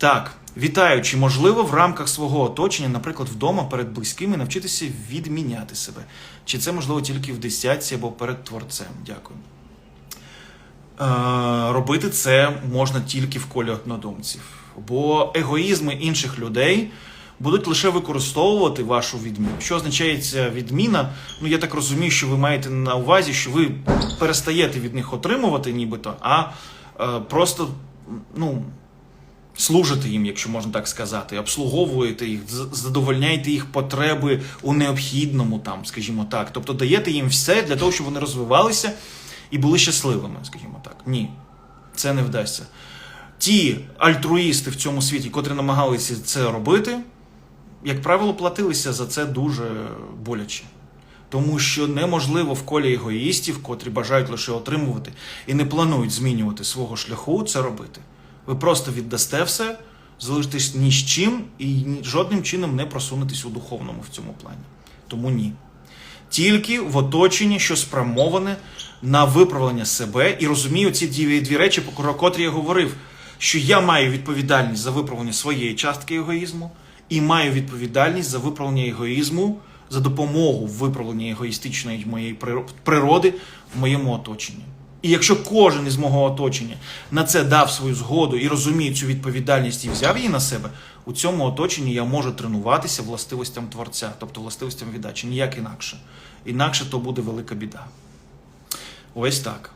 Так, вітаю. Чи можливо в рамках свого оточення, наприклад, вдома перед близькими, навчитися відміняти себе? Чи це можливо тільки в десятці або перед творцем? Дякую. Е, робити це можна тільки в колі однодумців. Бо егоїзми інших людей будуть лише використовувати вашу відміну. Що означає ця відміна? Ну я так розумію, що ви маєте на увазі, що ви перестаєте від них отримувати, нібито, а е, просто ну, служите їм, якщо можна так сказати, обслуговуєте їх, задовольняєте їх потреби у необхідному, там, скажімо так. Тобто даєте їм все для того, щоб вони розвивалися і були щасливими, скажімо так. Ні, це не вдасться. Ті альтруїсти в цьому світі, котрі намагалися це робити, як правило, платилися за це дуже боляче. Тому що неможливо в колі егоїстів, котрі бажають лише отримувати і не планують змінювати свого шляху, це робити. Ви просто віддасте все, залишитесь ні з чим і жодним чином не просунетесь у духовному в цьому плані. Тому ні. Тільки в оточенні, що спрямоване на виправлення себе, і розумію ці дві, дві речі, про котрі я говорив, що я маю відповідальність за виправлення своєї частки егоїзму, і маю відповідальність за виправлення егоїзму, за допомогу в виправленні егоїстичної моєї природи в моєму оточенні. І якщо кожен із мого оточення на це дав свою згоду і розуміє цю відповідальність і взяв її на себе, у цьому оточенні я можу тренуватися властивостям творця, тобто властивостям віддачі, ніяк інакше. Інакше то буде велика біда. Ось так.